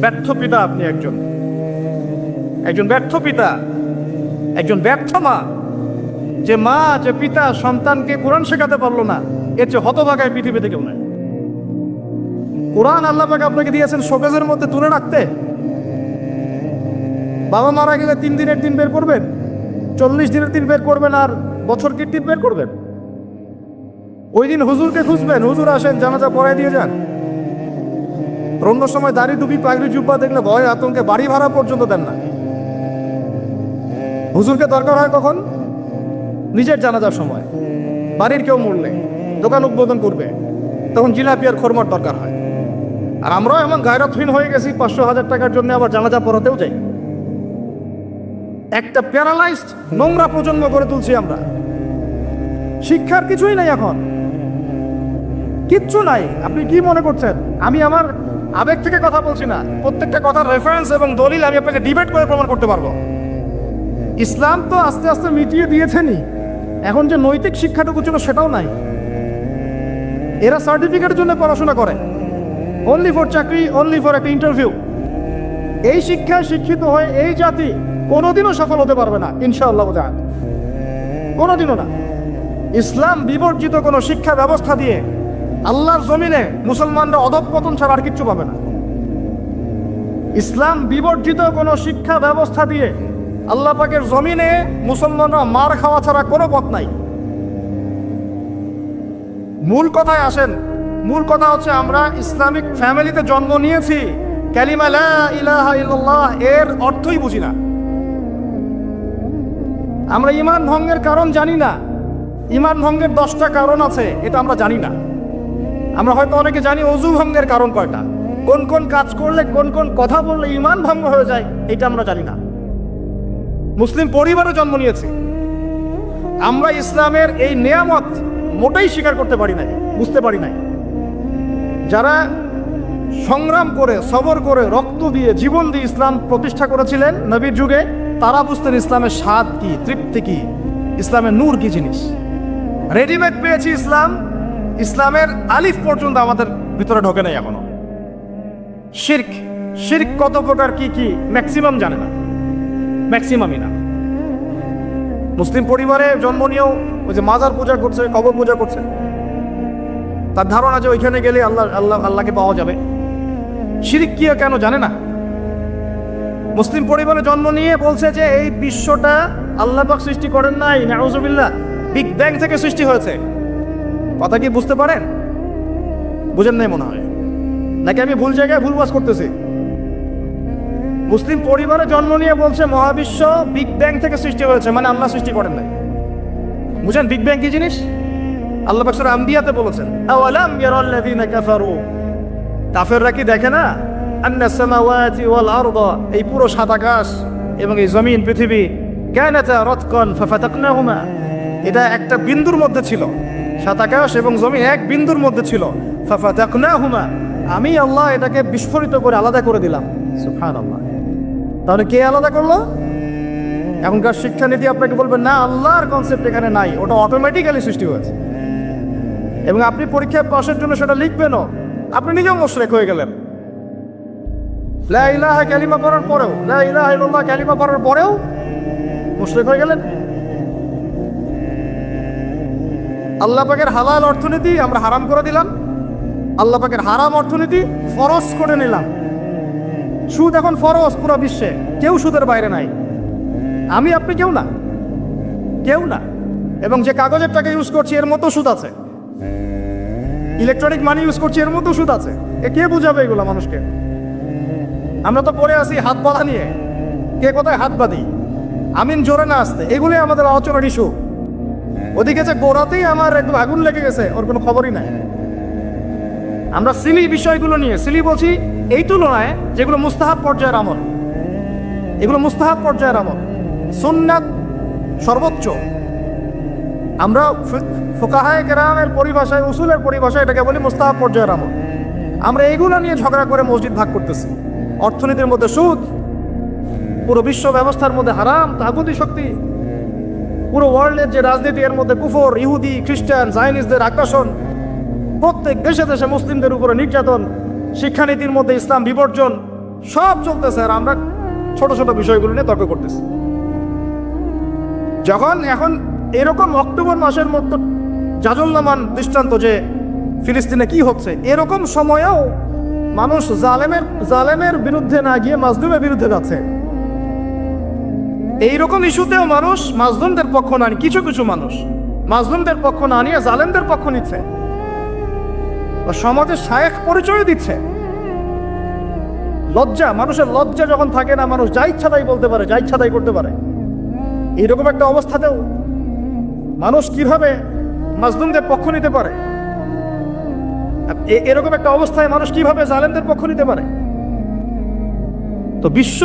ব্যর্থ পিতা আপনি একজন। একজন ব্যর্থ পিতা, একজন ব্যর্থ মা। যে মা, যে পিতা সন্তানকে কোরআন শেখাতে পারল না, এর চেয়ে হতভাগায় পৃথিবীতে কেউ নাই। কোরআন আল্লাহ পাক আপনাকে দিয়েছেন শোকেজের মধ্যে তুলে রাখতে। বাবা মারা গেলে তিন দিনের দিন বের করবেন, চল্লিশ দিনের দিন বের করবেন আর বছর কীর্তির বের করবেন। ওই দিন হুজুরকে খুঁজবেন, হুজুর আসেন, জানাজা পড়ায় দিয়ে যান। অন্য সময় দাড়ি টুপি, পাগড়ি, জুব্বা দেখলে ভয়, আতঙ্কে বাড়ি ভাড়া পর্যন্ত দেন না। হুজুরকে দরকার হয় কখন? নিজের জানাজার সময়। বাড়ির কেউ মরলে দোকান উদ্বোধন করবে, তখন জিলাপি আর খরমার দরকার হয়। আর আমরাও এমন গায়রতহীন হয়ে গেছি, পাঁচশো হাজার টাকার জন্য আবার জানাজা পড়াতেও যাই। একটা প্যারালাইজড নোংরা প্রজন্ম গড়ে তুলছি আমরা। শিক্ষার কিছুই নাই এখন। কিচ্ছু নাই। আপনি কি মনে করছেন? আমি আমার আবেগ থেকে কথা বলছি না। প্রত্যেকটা কথার রেফারেন্স এবং দলিল আমি আপনাকে ডিবেট করে প্রমাণ করতে পারব। ইসলাম তো আস্তে আস্তে মিটিয়ে দিয়েছেনই। এখন যে নৈতিক শিক্ষাটুকু ছিল সেটাও নাই। এরা সার্টিফিকেটের জন্য পড়াশোনা করে। অনলি ফর চাকরি অনলি ফর একটা ইন্টারভিউ এই শিক্ষায় শিক্ষিত হয়ে এই জাতি কোনোদিনও সফল হতে পারবে না, ইনশাআল্লাহ কোনোদিনও না। ইসলাম বিবর্জিত কোনো শিক্ষা ব্যবস্থা দিয়ে আল্লাহর জমিনে মুসলমানরা অধঃপতন ছাড়া আর কিচ্ছু পাবে না। ইসলাম বিবর্জিত কোনো শিক্ষা ব্যবস্থা দিয়ে আল্লাহ পাকের জমিনে মুসলমানরা মার খাওয়া ছাড়া কোনো পথ নাই। মূল কথায় আসেন, মূল কথা হচ্ছে আমরা ইসলামিক ফ্যামিলিতে জন্ম নিয়েছি, ক্যালিমা ইলাহা এর অর্থই বুঝি না। আমরা ইমান ভঙ্গের কারণ জানি না, ইমান ভঙ্গের দশটা কারণ আছে, এটা আমরা জানি না। আমরা হয়তো অনেকে জানি অজু ভঙ্গের কারণ কয়টা। কোন কোন কাজ করলে, কোন কোন কথা বললে ইমান ভঙ্গ হয়ে যায়, এটা আমরা জানি না। মুসলিম পরিবারও জন্ম নিয়েছি। আমরা ইসলামের এই নিয়ামত মোটেই স্বীকার করতে পারি নাই, বুঝতে পারি নাই। যারা সংগ্রাম করে, সবর করে, রক্ত দিয়ে, জীবন দিয়ে ইসলাম প্রতিষ্ঠা করেছিলেন নবীর যুগে, তারা বুঝতেন ইসলামের স্বাদ কি, তৃপ্তি কি, ইসলামের নূর কি জিনিস। রেডিমেড পেয়েছি ইসলাম ইসলামের আলিফ পর্যন্ত আমাদের ভিতরে ঢোকে নাই এখনও। শির্ক শির্ক কত প্রকার, কি কি ম্যাক্সিমাম জানে না। ম্যাক্সিমামই না। মুসলিম পরিবারে জন্ম নিয়েও ওই যে মাজার পূজা করছে কবর পূজা করছে। তার ধারণা যে ওইখানে গেলে আল্লাহ আল্লাহ, আল্লাহকে পাওয়া যাবে। শিরিক কি কেন জানে না। মুসলিম পরিবারে জন্ম নিয়ে বলছে যে এই বিশ্বটা আল্লাহ সৃষ্টি করেন নাই, নাউজুবিল্লাহ। বিগ ব্যাং থেকে সৃষ্টি হয়েছে। কথা কি বুঝতে পারেন? বুঝেন নাই মনে হয়। নাকি আমি ভুল জায়গায় ভুল করতেছি? মুসলিম পরিবারে জন্ম নিয়ে বলছে, মহাবিশ্ব বিগ ব্যাং থেকে সৃষ্টি হয়েছে মানে আল্লাহ সৃষ্টি করেন নাই। বুঝেন বিগ ব্যাং কি জিনিস? আল্লাহ পাক সূরা আম্বিয়াতে বলেছেন কাফেররা কি দেখে না? এই পুরো সাত আকাশ এবং এই জমিন, পৃথিবী, কানাতা রাতকান ফাফাতাকনাহুমা। এটা একটা বিন্দুর মধ্যে ছিল। সাত আকাশ এবং জমিন এক বিন্দুর মধ্যে ছিল। ফাফাতাকনাহুমা। আমি আল্লাহ এটাকে বিস্ফোরিত করে আলাদা করে দিলাম। সুবহানাল্লাহ। তাহলে কে আলাদা করল? এখনকার শিক্ষানীতি আপনাকে বলবেন না, আল্লাহর কনসেপ্ট এখানে নাই। ওটা অটোমেটিক্যালি সৃষ্টি হয়েছে। এবং আপনি পরীক্ষায় পাশের জন্য সেটা লিখবেনও। আপনি নিজেও মোশরেক হয়ে গেলেন। লা ইলাহা ক্যালিমা পড়ার পরেও, লা ইলাহা ইল্লাল্লাহ ক্যালিমা করার পরেও মোশরেক হয়ে গেলেন। আল্লাহ পাকের হালাল অর্থনীতি আমরা হারাম করে দিলাম। আল্লাহ পাকের হারাম অর্থনীতি ফরজ করে নিলাম। সুদ এখন ফরজ পুরো বিশ্বে। কেউ সুদের বাইরে নাই। আমি, আপনি কেউ না। কেউ না। এবং যে কাগজের টাকা ইউজ করছি, এর মতো সুদ আছে। ইলেকট্রনিক মানি ইউজ করছি, এর মতো সুদ আছে। এ কে বুঝাবে এগুলো মানুষকে? আমরা তো পড়ে আছি হাত বাঁধা নিয়ে। কে কোথায় হাত বাঁধি? আমিন জোরে না আসতে। এগুলোই আমাদের আলোচনার ইস্যু ওদিকে যে গোড়াতেই আমার একদম আগুন লেগে গেছে ওর কোনো খবরই নাই। আমরা সিলি বিষয়গুলো নিয়ে সিলি বলছি এই তুলনায় যেগুলো মুস্তাহাব পর্যায়ের আমল এগুলো মুস্তাহাব পর্যায়ের আমল সুন্নাত সর্বোচ্চ। আমরা ফোকাহায় কেরামের পরিভাষায় উসুলের পরিভাষায় এটাকে বলি মুস্তাহাব পর্যায়ের আমল। আমরা এগুলো নিয়ে ঝগড়া করে মসজিদ ভাগ করতেছি। অর্থনীতির মধ্যে সুদ পুরো বিশ্ব ব্যবস্থার মধ্যে হারাম তাগুদি শক্তি পুরো ওয়ার্ল্ডের যে রাজনীতি, এর মধ্যে কুফর, ইহুদি, খ্রিস্টান জাইনিসদের আকর্ষণ প্রত্যেক দেশে দেশে মুসলিমদের উপরে নির্যাতন, শিক্ষানীতির মধ্যে ইসলাম বিবর্জন, সব চলতেছে। আর আমরা ছোট ছোট বিষয়গুলো নিয়ে তর্ক করতেছি। যখন এখন এরকম অক্টোবর মাসের মতো জাজল্যমান দৃষ্টান্ত যে ফিলিস্তিনে কি হচ্ছে, এরকম সময়েও মানুষ জালেমের জালেমের বিরুদ্ধে না গিয়ে মাজলুমের বিরুদ্ধে যাচ্ছে। এইরকম ইস্যুতেও মানুষ মাজলুমদের পক্ষ না কিছু কিছু মানুষ। মাজলুমদের পক্ষ না নিয়ে জালেমদের পক্ষ নিচ্ছে। সমাজে শায়েখ পরিচয় দিচ্ছে। লজ্জা, মানুষের লজ্জা যখন থাকে না, মানুষ যা ইচ্ছা তাই বলতে পারে, যা ইচ্ছা তাই করতে পারে। এইরকম একটা অবস্থাতেও মানুষ কীভাবে মাজলুমদের পক্ষ নিতে পারে? এরকম একটা অবস্থায় মানুষ কীভাবে জালেমদের পক্ষ নিতে পারে? তো বিশ্ব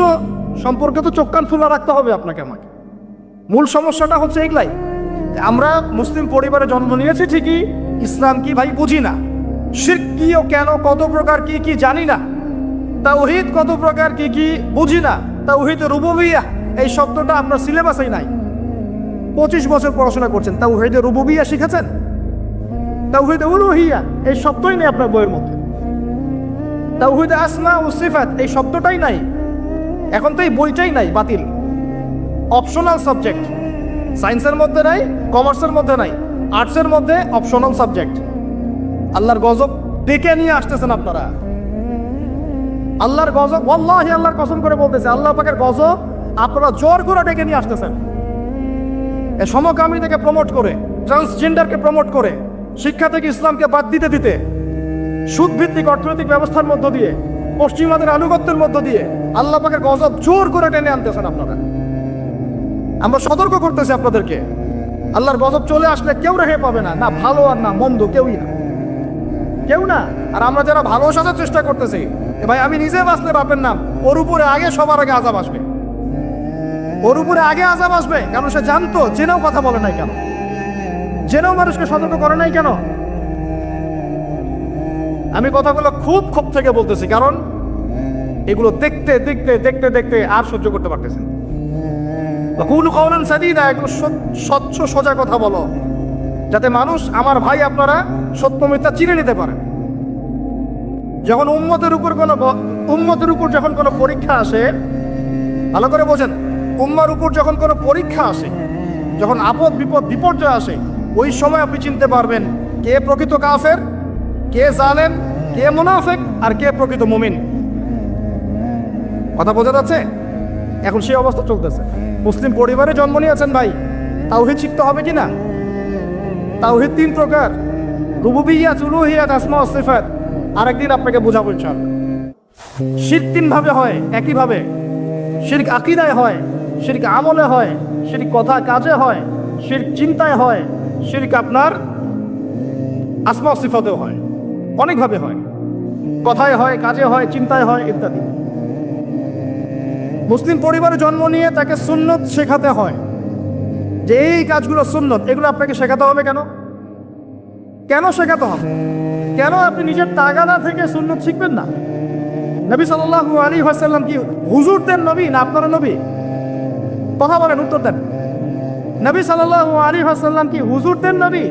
সম্পর্কে তো চোখ কান খোলা রাখতে হবে আপনাকে আমাকে। মূল সমস্যাটা হচ্ছে এগুলাই। আমরা মুসলিম পরিবারে জন্ম নিয়েছি ঠিকই, ইসলাম কি ভাই বুঝি না। শির কি ও কেন, কত প্রকার কি কি জানি না। তা তাওহিদ কত প্রকার কি কি বুঝি না। তা তাওহিদ রুবুবিয়া, এই শব্দটা আপনার সিলেবাসেই নাই। পঁচিশ বছর পড়াশোনা করছেন তা তাওহিদে রুবুবিয়া শিখেছেন? তা তাওহিদে উলুহিয়া, এই শব্দই নেই আপনার বইয়ের মধ্যে। তাওহিদে আসমা ও সিফাত, এই শব্দটাই নাই। এখন তো এই বইটাই নাই, বাতিল। অপশনাল সাবজেক্ট সায়েন্সের মধ্যে নাই কমার্সের মধ্যে নাই আর্টসের মধ্যে অপশনাল সাবজেক্ট আল্লাহর গজব ডেকে নিয়ে আসতেছেন আপনারা। আল্লাহর গজব, ওয়াল্লাহি আল্লাহর কসম করে বলতেছে, আল্লাহ পাকের গজব আপনারা জোর করে ডেকে নিয়ে আসতেছেন। সমকামিতাকে প্রমোট করে ট্রান্সজেন্ডারকে প্রমোট করে, শিক্ষা থেকে ইসলামকে বাদ দিতে দিতে সুদ ভিত্তিক অর্থনৈতিক ব্যবস্থার মধ্য দিয়ে, পশ্চিমাদের আনুগত্যের মধ্য দিয়ে আল্লাহ পাকের গজব জোর করে টেনে আনতেছেন আপনারা। আমরা সতর্ক করতেছি আপনাদেরকে। আল্লাহর গজব চলে আসলে কেউ রেখে পাবে না। না ভালো আর না মন্দ, কেউই না। কেউ না। আর আমরা যারা ভালো সাজার চেষ্টা করতেছি ভাই আমি নিজে বাঁচলে বাপের নাম ওর উপরে আগে সবার আগে আজাব আসবে। ওর উপরে আগে আজাব আসবে। কারণ সে জানতো, জেনেও কথা বলে নাই কেন। জেনেও মানুষকে সতর্ক করে নাই কেন। আমি কথাগুলো খুব ক্ষোভ থেকে বলতেছি। কারণ এগুলো দেখতে দেখতে দেখতে দেখতে আর সহ্য করতে পারতেছেন এগুলো স্বচ্ছ, সোজা কথা বলো। যাতে মানুষ, আমার ভাই আপনারা সত্য মিথ্যা চিনে নিতে পারেন যখন উম্মতের উপর কোনো উম্মতের উপর যখন কোনো পরীক্ষা আসে, ভালো করে বোঝেন, উম্মার উপর যখন কোনো পরীক্ষা আসে, যখন আপদ, বিপদ, বিপর্যয় আসে, ওই সময় আপনি চিনতে পারবেন কে প্রকৃত কাফের, কে জানেন কে মুনাফেক, আর কে প্রকৃত মুমিন। কথা বোঝা যাচ্ছে? এখন সেই অবস্থা চলতেছে। মুসলিম পরিবারে জন্ম নিয়েছেন ভাই। তাওহিদ শিখতে হবে কি না তাওহিদ তিন প্রকার। রুবুবিয়াত উলুহিয়াত আসমা সিফাত। আরেকদিন আপনাকে বোঝাবো ইনশাআল্লাহ। শির তিন ভাবে হয় একই ভাবে শিরক আকিদায় হয়, শিরক আমলে হয়, শিরক কথা কাজে হয়, শিরক চিন্তায় হয়, শিরক আপনার আসমা সিফাতেও হয়। অনেকভাবে হয়। কথায় হয়, কাজে হয়, চিন্তায় হয়, ইত্যাদি। মুসলিম পরিবারে জন্ম নিয়ে তাকে সুন্নত শেখাতে হয়। যে এই কাজগুলো সুন্নত, এগুলো আপনাকে শেখাতে হবে কেন? কেন শেখাতে হবে? কেন আপনি নিজের তাগাদা থেকে সুন্নত শিখবেন না? নবী সাল্লাল্লাহু আলী হাসাল্লাম কি হুজুরদের নবী না আপনারা নবী? কথা বলেন, উত্তর দেন। নবী সাল্লাল্লাহু আলী হাসাল্লাম কি হুজুরদের নবী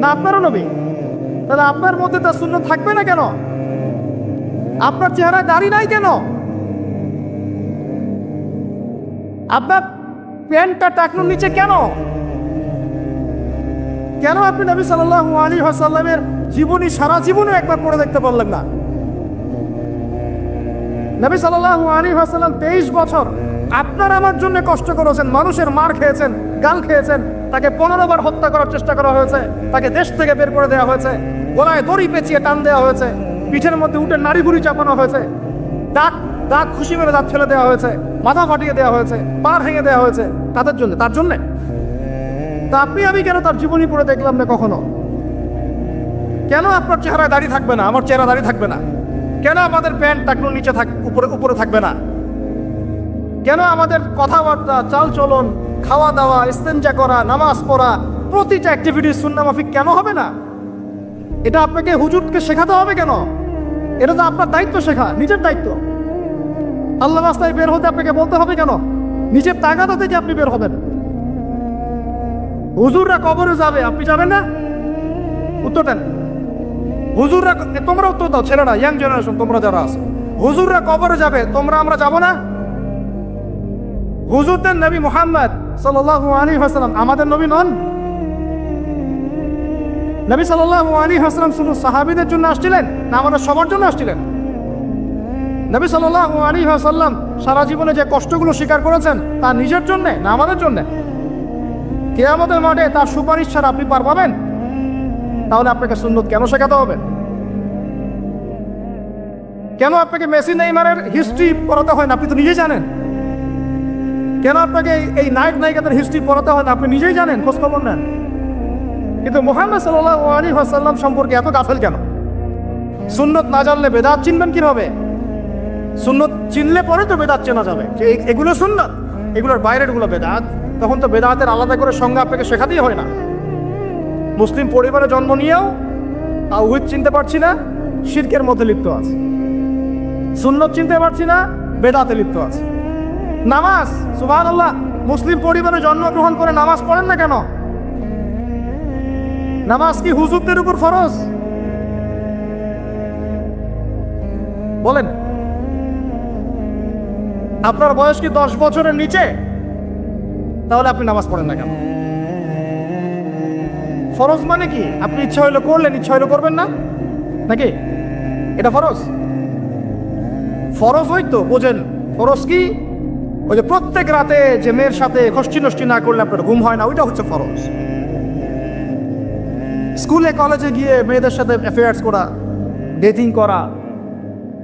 না আপনারও নবী? তাহলে আপনার মধ্যে তার সুন্নত থাকবে না কেন? আপনার চেহারায় দাড়ি নাই কেন? আপনার প্যান্টটা টাকনুর নিচে কেন? কেন আপনি নবী সাল্লাল্লাহু আলী হাসাল্লামের জীবনী সারা জীবনে একবার পড়ে দেখতে পারলেন না? নবী সাল্লাল্লাহু আলী হাসাল্লাম তেইশ বছর আপনার আমার জন্য কষ্ট করেছেন, মানুষের মার খেয়েছেন, গাল খেয়েছেন, তাকে পনেরো বার হত্যা করার চেষ্টা করা হয়েছে, তাকে দেশ থেকে বের করে দেওয়া হয়েছে, গলায় দড়ি পেঁচিয়ে টান দেওয়া হয়েছে, পিঠের মধ্যে উঠে নাড়ি ভুড়ি চাপানো হয়েছে, দাঁত দাঁত খুশি মেরে দাঁত ফেলে দেওয়া হয়েছে, মাথা ফাটিয়ে দেওয়া হয়েছে, পা ভেঙে দেওয়া হয়েছে। তাদের জন্য, তার জন্যে? তা আপনি, আমি কেন তার জীবনী পড়ে দেখলাম না কখনো? কেন আপনার চেহারায় দাড়ি থাকবে না? আমার চেহারা দাড়ি থাকবে না। কেন আমাদের প্যান্ট টাকনুর নিচে থাক, উপরে উপরে থাকবে না? কেন আমাদের কথাবার্তা চাল চলন খাওয়া দাওয়া ইস্তেঞ্জা করা, নামাজ পড়া, প্রতিটা অ্যাক্টিভিটি সুন্নামাফিক কেন হবে না? এটা আপনাকে হুজুরকে শেখাতে হবে কেন? এটা তো আপনার দায়িত্ব শেখা, নিজের দায়িত্ব। আল্লাহ রাস্তায় বের হতে আপনাকে বলতে হবে কেন? নিজের তাগাদা থেকে আপনি বের হবেন। হুজুররা কবরে যাবে, আপনি যাবেন না? উত্তর দেন। হুজুররা তোমরা উত্তর দাও, ছেলেরা ইয়াং জেনারেশন তোমরা যারা আছো। হুজুররা কবরে যাবে, তোমরা আমরা যাব না? হুজুরদের নবী মুহাম্মদ সাল্লাল্লাহু আলাইহি ওয়াসাল্লাম আমাদের নবী নন। নবী সাল্লাল্লাহু আলাইহি ওয়াসাল্লাম শুধু সাহাবীদের জন্য আসছিলেন, না আমাদের সবার জন্য আসছিলেন? নবী সাল্লাল্লাহু আলাইহি ওয়াসাল্লাম সারা জীবনে যে কষ্টগুলো স্বীকার করেছেন, তা নিজের জন্য না আমাদের জন্য? কেয়ামতের মাঠে তার সুপারিশ ছাড়া আপনি পার পাবেন? তাহলে আপনাকে সুন্নত কেন শেখাতে হবে? কেন আপনাকে মেসি নেইমারের হিস্ট্রি পড়াতে হয় না, আপনি তো নিজেই জানেন? কেন আপনাকে এই- নায়ক নায়িকাদের হিস্ট্রি পড়াতে হয় না, আপনি নিজেই জানেন? খোঁজ খবর নেন। কিন্তু মোহাম্মদ সাল্লাহ আলী আসাল্লাম সম্পর্কে এত গাফেল কেন? সুন্নত না জানলে বেদাত চিনবেন কীভাবে? সুন্নত চিনলে পরে তো বেদাত চেনা যাবে। যে এগুলো সুন্নত, এগুলোর বাইরেরগুলো বেদাত। তখন তো বেদাতের আলাদা করে সংজ্ঞা আপনাকে শেখাতেই হয় না। মুসলিম পরিবারে জন্ম নিয়েও তাওহিদ চিনতে পারছি না, শিরকের মধ্যে লিপ্ত আছে। সুন্নত চিনতে পারছি না, বেদাতে লিপ্ত আছে। নামাজ সুবাহ আল্লাহ মুসলিম পরিবারে জন্মগ্রহণ করে নামাজ পড়েন না কেন? নামাজ কি হুজুরদের উপর ফরজ? বলেন। আপনার বয়স কি দশ বছরের নিচে? তাহলে আপনি নামাজ পড়েন না কেন? ফরজ মানে কি? আপনি ইচ্ছা হইলে করলেন, ইচ্ছা হইলে করবেন না? নাকি? এটা ফরজ? ফরজ হয়তো বোঝেন, ফরজ কি? ওই যে প্রত্যেক রাতে যে মেয়ের সাথে খষ্টি নষ্টি না করলে আপনার ঘুম হয় না, ওইটা হচ্ছে ফরজ। স্কুলে, কলেজে গিয়ে মেয়েদের সাথে অ্যাফেয়ার্স করা ডেটিং করা,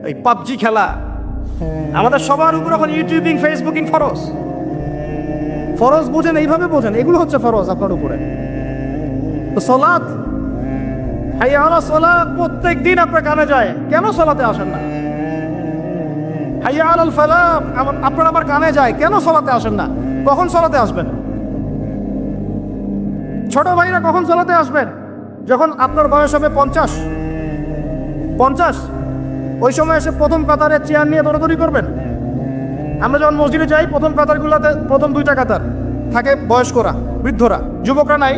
এই পাবজি খেলা আমাদের সবার উপর এখন ইউটিউবিং, ফেসবুকিং, ফরজ। ফরজ বোঝেন, এইভাবে বোঝেন। এগুলো হচ্ছে ফরজ আপনার উপরে। তো সলাৎ? হাইয়া আলা সলা প্রত্যেক দিন আপনার কানে যায়। কেন সলাতে আসেন না? হাইয়া আলাল ফালা আমার- আপনার আবার কানে যায়। কেন সলাতে আসেন না? কখন সলাতে আসবেন? ছোট ভাইরা কখন চলাতে আসবেন? যখন আপনার বয়স হবে পঞ্চাশ। পঞ্চাশ? ওই সময় এসে প্রথম কাতারে চেয়ার নিয়ে দৌড়াদৌড়ি করবেন? আমরা যখন মসজিদে যাই, প্রথম কাতারগুলোতে প্রথম দুইটা কাতার থাকে বয়স্করা, বৃদ্ধরা, যুবকরা নাই।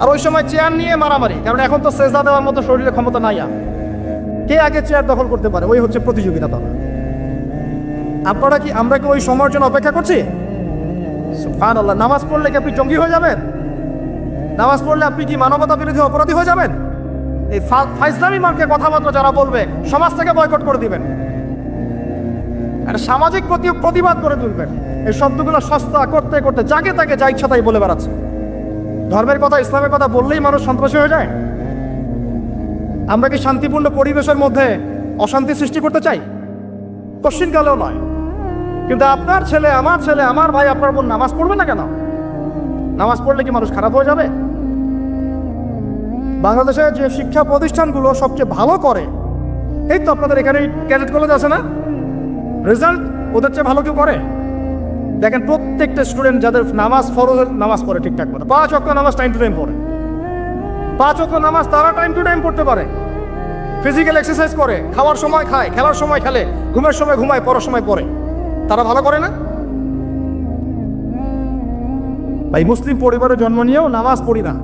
আর ওই সময় চেয়ার নিয়ে মারামারি, কারণ এখন তো সেজদা দেওয়ার মতো শরীরে ক্ষমতা নাই কে আগে চেয়ার দখল করতে পারে? ওই হচ্ছে প্রতিযোগিতা তখন আপনারা কি আমরা কি ওই সময়ের জন্য অপেক্ষা করছি? নামাজ পড়লে কি আপনি জঙ্গি হয়ে যাবেন? নামাজ পড়লে আপনি কি মানবতা বিরোধী অপরাধী হয়ে যাবেন? এই ফাইজলামি মার্কে কথাবার্তা যারা বলবে, সমাজ থেকে বয়কট করে দিবেন। একটা সামাজিক প্রতি প্রতিবাদ করে তুলবেন। এই শব্দগুলো সস্তা করতে করতে যাকে তাকে যা ইচ্ছা তাই বলে বেড়াচ্ছে। ধর্মের কথা, ইসলামের কথা বললেই মানুষ সন্ত্রাসী হয়ে যায়। আমরা কি শান্তিপূর্ণ পরিবেশের মধ্যে অশান্তি সৃষ্টি করতে চাই? কশ্চিনকালেও নয়। কিন্তু আপনার ছেলে, আমার ছেলে, আমার ভাই, আপনার বোন নামাজ পড়বে না কেন? নামাজ পড়লে কি মানুষ খারাপ হয়ে যাবে? বাংলাদেশে যে শিক্ষা প্রতিষ্ঠানগুলো সবচেয়ে ভালো করে, এই তো আপনাদের এখানে ক্যাডেট কলেজ আছে না? রেজাল্ট ওদের চেয়ে ভালো কেউ করে? দেখেন প্রত্যেকটা স্টুডেন্ট যাদের নামাজ ফরজ নামাজ পড়ে ঠিকঠাক মতো, পাঁচ অক্ষ নামাজ টাইম টু টাইম পড়ে। পাঁচ অক্ষ নামাজ তারা টাইম টু টাইম পড়তে পারে। ফিজিক্যাল এক্সারসাইজ করে, খাওয়ার সময় খায়, খেলার সময় খেলে, ঘুমের সময় ঘুমায়, পড়ার সময় পড়ে। তারা ভালো করে না? ভাই, মুসলিম পরিবারে জন্ম নিয়েও নামাজ পড়ি না।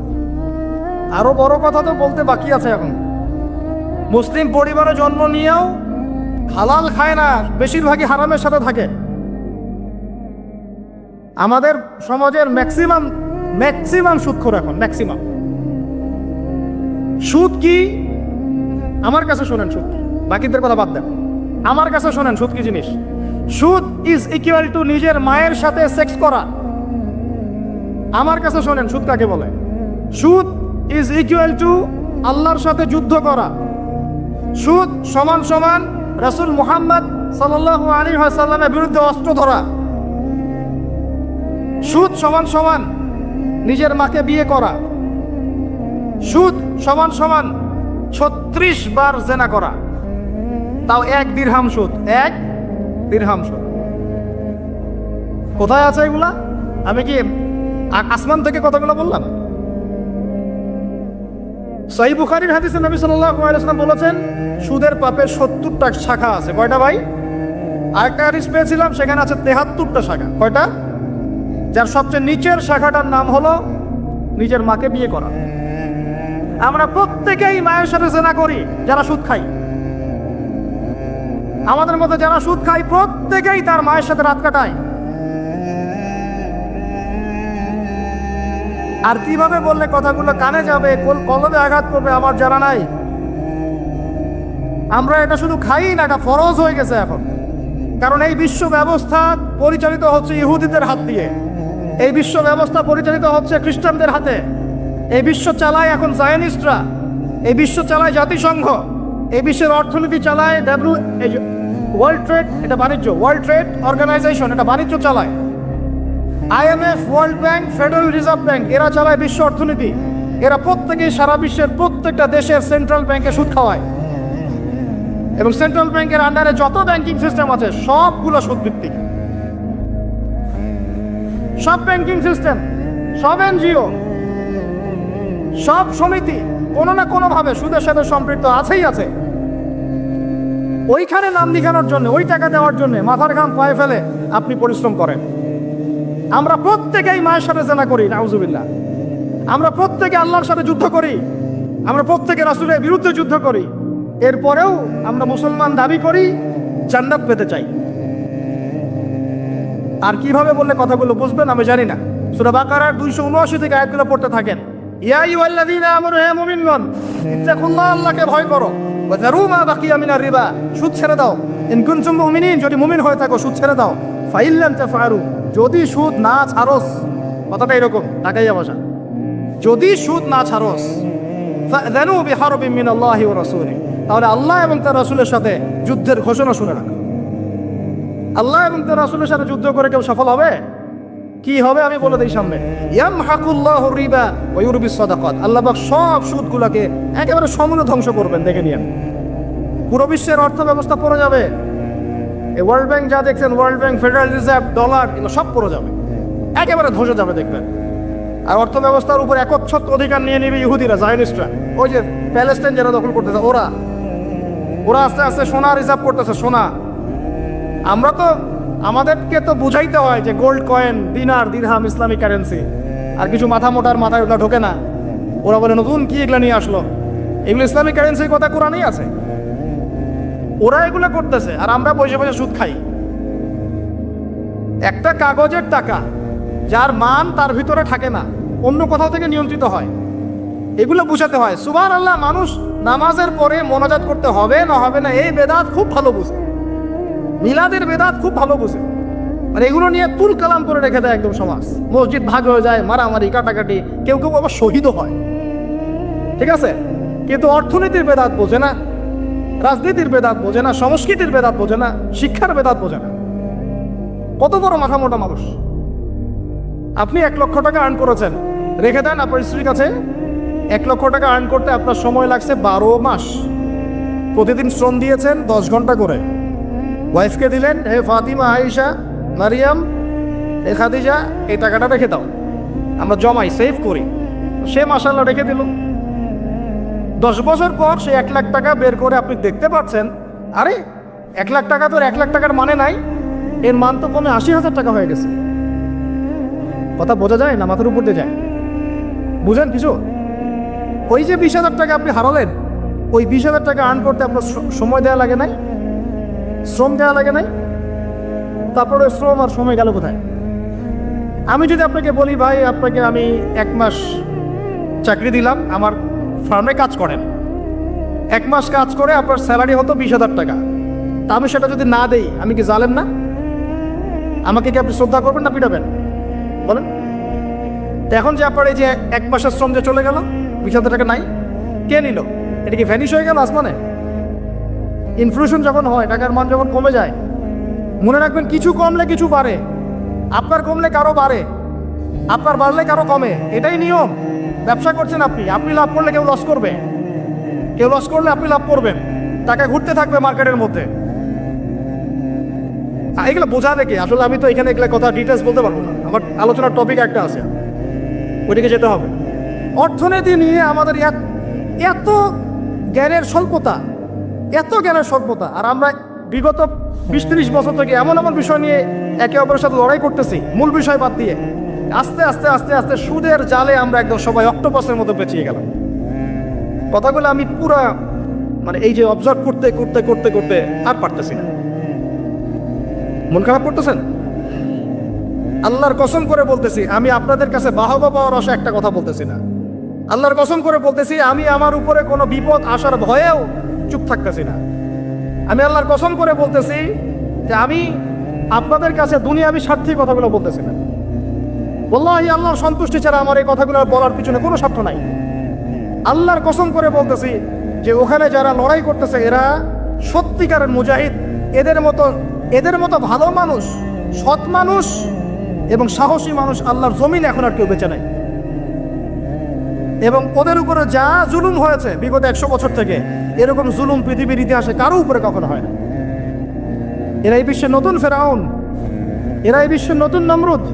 আরও বড় কথা তো বলতে বাকি আছে এখন। মুসলিম পরিবারে জন্ম নিয়েও হালাল খায় না, বেশিরভাগই হারামের সাথে থাকে। আমাদের সমাজের ম্যাক্সিমাম ম্যাক্সিমাম সুদখোর এখন ম্যাক্সিমাম সুদ কি? আমার কাছে শোনেন সুদ কি বাকিদের কথা বাদ দেন। আমার কাছে শোনেন সুদ কি জিনিস? সুদ ইজ ইকুয়াল টু নিজের মায়ের সাথে সেক্স করা। আমার কাছে শোনেন সুদ কাকে বলে? সুদ ইজ ইকুয়াল টু আল্লাহর সাথে যুদ্ধ করা। সুদ সমান সমান রাসূল মুহাম্মদ সাল্লাল্লাহু আলাইহি সাল্লামের বিরুদ্ধে অস্ত্র ধরা। সুদ সমান সমান নিজের মাকে বিয়ে করা। সুদ সমান সমান ছত্রিশ বার জেনা করা। তাও এক দিরহাম সুদ, এক দিরহাম সুদ। কোথায় আছে এগুলা? আমি কি আসমান থেকে কথাগুলো বললাম? সাই বুখারির হাদিসে নবী সাল্লাল্লাহু আলাইহি ওয়াসাল্লাম বলেছেন, সুদের পাপের সত্তরটা শাখা আছে। কয়টা ভাই? আরেকটা হাদিস পেয়েছিলাম, সেখানে আছে তেহাত্তরটা শাখা। কয়টা? যার সবচেয়ে নিচের শাখাটার নাম হলো নিজের মাকে বিয়ে করা। আমরা প্রত্যেকেই মায়ের সাথে জেনা করি, যারা সুদ খাই আমাদের মধ্যে যারা সুদ খাই প্রত্যেকেই তার মায়ের সাথে রাত কাটায়। আর কীভাবে বললে কথাগুলো কানে যাবে, কোন কলবে আঘাত করবে আমার জানা নাই। আমরা এটা শুধু খাই না, এটা ফরজ হয়ে গেছে এখন। কারণ এই বিশ্ব ব্যবস্থা পরিচালিত হচ্ছে ইহুদিদের হাত দিয়ে। এই বিশ্ব ব্যবস্থা পরিচালিত হচ্ছে খ্রিস্টানদের হাতে। এই বিশ্ব চালায় এখন জায়নিস্টরা। এই বিশ্ব চালায় জাতিসংঘ। এই বিশ্বের অর্থনীতি চালায় ডাব্লিউ ওয়ার্ল্ড ট্রেড এটা বাণিজ্য। ওয়ার্ল্ড ট্রেড অর্গানাইজেশন এটা বাণিজ্য চালায়। IMF World Bank, federal reserve bank, এরা চালায় বিশ্ব অর্থনীতি। এরা প্রত্যেকেই সারা বিশ্বের প্রত্যেকটা দেশের সেন্ট্রাল ব্যাংকে সুদ খাওয়ায়। এবং সেন্ট্রাল ব্যাংকের আন্ডারে যত ব্যাংকিং সিস্টেম আছে, সবগুলো সুদ ভিত্তিক সব ব্যাংকিং সিস্টেম সব এনজিও, সব সমিতি, কোনো না কোনোভাবে সুদের সাথে সম্পৃক্ত আছেই আছে। ওইখানে নাম লিখানোর জন্য, ওই টাকা দেওয়ার জন্য মাথার ঘাম পায়ে ফেলে আপনি পরিশ্রম করেন। আমরা প্রত্যেকেই মায়ের সাথে জেনা করি, নাউজুবিল্লাহ। আমরা প্রত্যেকে আল্লাহর সাথে যুদ্ধ করি। আমরা প্রত্যেকে রাসুলের বিরুদ্ধে যুদ্ধ করি। এরপরেও আমরা মুসলমান দাবি করি, জান্নাত পেতে চাই। আর কীভাবে বললে কথাগুলো বুঝবেন আমি জানি না। সুরা বাকারার দুইশো উনআশি থেকে আয়াতগুলো পড়তে থাকেন। ইয়া আইয়ুহাল্লাযীনা আমানু, হে মুমিনগণ, ইত্তাকুল্লাহ, আল্লাহকে ভয় করো। ওয়া মা বাকিয়া মিনার রিবা, সুদ ছেড়ে দাও। ইন মুমিনিন, যদি মুমিন হয়ে থাকো, সুদ ছেড়ে দাও। ফাইল্লাম তাফআলু। যদি সুদ না ছাড়স, কথাটা এরকম টাকাইয়া বসা। যদি সুদ না ছাড়োস তাহলে আল্লাহ এবং তার রাসূলের সাথে যুদ্ধের ঘোষণা শুনে রাখো। আল্লাহ এবং তার রাসূলের সাথে যুদ্ধ করে কেউ সফল হবে? কি হবে আমি বলে দিই সামনে। আল্লাহ সব সুদগুলোকে একেবারে সমূলে ধ্বংস করবেন, দেখে নিয়েন। পুরো বিশ্বের অর্থ ব্যবস্থা পড়ে যাবে। এই ওয়ার্ল্ড ব্যাংক যা দেখছেন World Bank federal reserve dollar এগুলো সব পড়ে যাবে। একেবারে ধসে যাবে, দেখবেন। আর অর্থ ব্যবস্থার উপর একচ্ছত্র অধিকার নিয়ে নেবে ইহুদিরা জায়নিস্টরা ওই যে প্যালেস্টাইন যারা দখল করতেছে, ওরা। ওরা আস্তে আস্তে সোনা রিজার্ভ করতেছে, সোনা। আমরা তো, আমাদেরকে তো বুঝাইতে হয় যে গোল্ড কয়েন দিনার দিরহাম ইসলামিক কারেন্সি আর কিছু মাথা মোটার মাথায় ওটা ঢোকে না। ওরা বলে, নতুন কি এগুলো নিয়ে আসলো? এগুলো ইসলামিক কারেন্সির কথা কোরআনই আছে। ওরা এগুলো করতেছে, আর আমরা বসে বসে সুদ খাই। একটা কাগজের টাকা, যার মান তার ভিতরে থাকে না, অন্য কোথাও থেকে নিয়ন্ত্রিত হয়। এগুলো বুঝাতে হয় সুবান আল্লাহ মানুষ নামাজের পরে মোনাজাত করতে হবে, না হবে না, এই বেদাত খুব ভালো বুঝে। মিলাদের বেদাত খুব ভালো বুঝে। মানে এগুলো নিয়ে তুল কালাম করে রেখে দেয় একদম সমাজ। মসজিদ ভাগ হয়ে যায়, মারামারি, কাটাকাটি, কেউ কেউ আবার শহীদও হয়। ঠিক আছে? কিন্তু অর্থনীতির বেদাত বোঝে না। রাজনীতির বেদাত বোঝে না, সংস্কৃতির বেদাত বোঝে না, শিক্ষার বেদাত বোঝে না। কত বড় মাথা মোটা মানুষ। আপনি এক লক্ষ টাকা আর্ন করেছেন। রেখে দেন আপনার স্ত্রীর কাছে। এক লক্ষ টাকা আর্ন করতে আপনার সময় লাগছে বারো মাস। প্রতিদিন শ্রম দিয়েছেন দশ ঘণ্টা করে। ওয়াইফকে দিলেন, হে ফাতিমা, আয়েশা, মারিয়াম এ খাদিজা, এই টাকাটা রেখে দাও। আমরা জমাই সেভ করি। সে মাসাল্লাহ রেখে দিল। দশ বছর পর সে এক লাখ টাকা বের করে আপনি দেখতে পাচ্ছেন। আরে, এক লাখ টাকা তো এক লাখ টাকার মানে নাই। এর মান তো কমে আশি হাজার টাকা হয়ে গেছে। কথা বোঝা যায় না, মাথার উপর দিয়ে যায়। বুঝেন কিছু? ওই যে বিশ হাজার টাকা আপনি হারালেন, ওই বিশ হাজার টাকা আর্ন করতে আপনার সময় দেওয়া লাগে নাই? শ্রম দেওয়া লাগে নাই? তারপরে শ্রম আর সময় গেল কোথায়? আমি যদি আপনাকে বলি, ভাই, আপনাকে আমি এক মাস চাকরি দিলাম, আমার ফার্মে কাজ করেন। এক মাস কাজ করে আপনার স্যালারি হতো বিশ হাজার টাকা। তা আমি সেটা যদি না দেই, আমি কি জালেম না? আমাকে কি আপনি শ্রদ্ধা করবেন না পিটাবেন? বলেন। তো এখন যে আপনার এই যে এক মাসের শ্রম যে চলে গেল, বিশ হাজার টাকা নাই, কে নিল? এটা কি ভ্যানিশ হয়ে গেল আসমানে? ইনফ্লেশন যখন হয়, টাকার মান যখন কমে যায়, মনে রাখবেন কিছু কমলে কিছু বাড়ে, আপনার কমলে কারও বাড়ে। আপনার বাড়লে কারও কমে। এটাই নিয়ম। ব্যবসা করছেন আপনি। আপনি লাভ করলে কেউ লস করবে। কেউ লস করলে আপনি লাভ করবেন। টাকা ঘুরতে থাকবে মার্কেটের মধ্যে। এগুলো বোঝা দেখে। আসলে আমি তো এখানে এগুলো কথা ডিটেলস বলতে পারব না। আমার আলোচনার টপিক একটা আছে। ওইদিকে যেতে হবে। অর্থনীতি নিয়ে আমাদের এত জ্ঞানের স্বল্পতা, এত জ্ঞানের স্বল্পতা। আর আমরা বিগত বিশ তিরিশ বছর থেকে এমন এমন বিষয় নিয়ে একে অপরের সাথে লড়াই করতেছি। মূল বিষয় বাদ দিয়ে। আস্তে আস্তে আস্তে আস্তে সুদের জালে আমরা একদম সবাই অক্টোপাসের মতো পেঁচিয়ে গেলাম। কথাগুলো আমি পুরা মানে এই যে অবজার্ভ করতে করতে করতে করতে আর পারতেছি না। মন খারাপ করতেছেন? আল্লাহর কসম করে বলতেছি, আমি আপনাদের কাছে বাহবা পাওয়ার আশা একটা কথা বলতেছি না। আল্লাহর কসম করে বলতেছি, আমি আমার উপরে কোনো বিপদ আসার ভয়েও চুপ থাকতেছি না। আমি আল্লাহর কসম করে বলতেছি যে আমি আপনাদের কাছে দুনিয়া আমি স্বার্থে কথাগুলো বলতেছি না। বললাম আল্লাহর সন্তুষ্টি ছাড়া আমার এই কথাগুলো বলার পিছনে কোনো স্বার্থ নাই। আল্লাহর কসম করে বলতেছি যে ওখানে যারা লড়াই করতেছে, এরা সত্যিকারের মুজাহিদ। এদের মতো এদের মতো ভালো মানুষ, সৎ মানুষ এবং সাহসী মানুষ আল্লাহর জমিন এখন আর কেউ বেঁচে নাই। এবং ওদের উপরে যা জুলুম হয়েছে বিগত একশো বছর থেকে, এরকম জুলুম পৃথিবীর ইতিহাসে কারও উপরে কখনো হয় না। এরা এই বিশ্বের নতুন ফেরাউন, এরা এই বিশ্বের নতুন নমরুদ।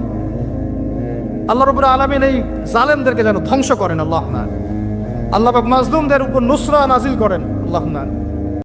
আল্লাহ রবুল আলমিন এই জালেমদেরকে যেন ধ্বংস করেন, আল্লাহ আল্লাহ মাজলুমদের উপর নুসরা নাজিল করেন, আল্লাহ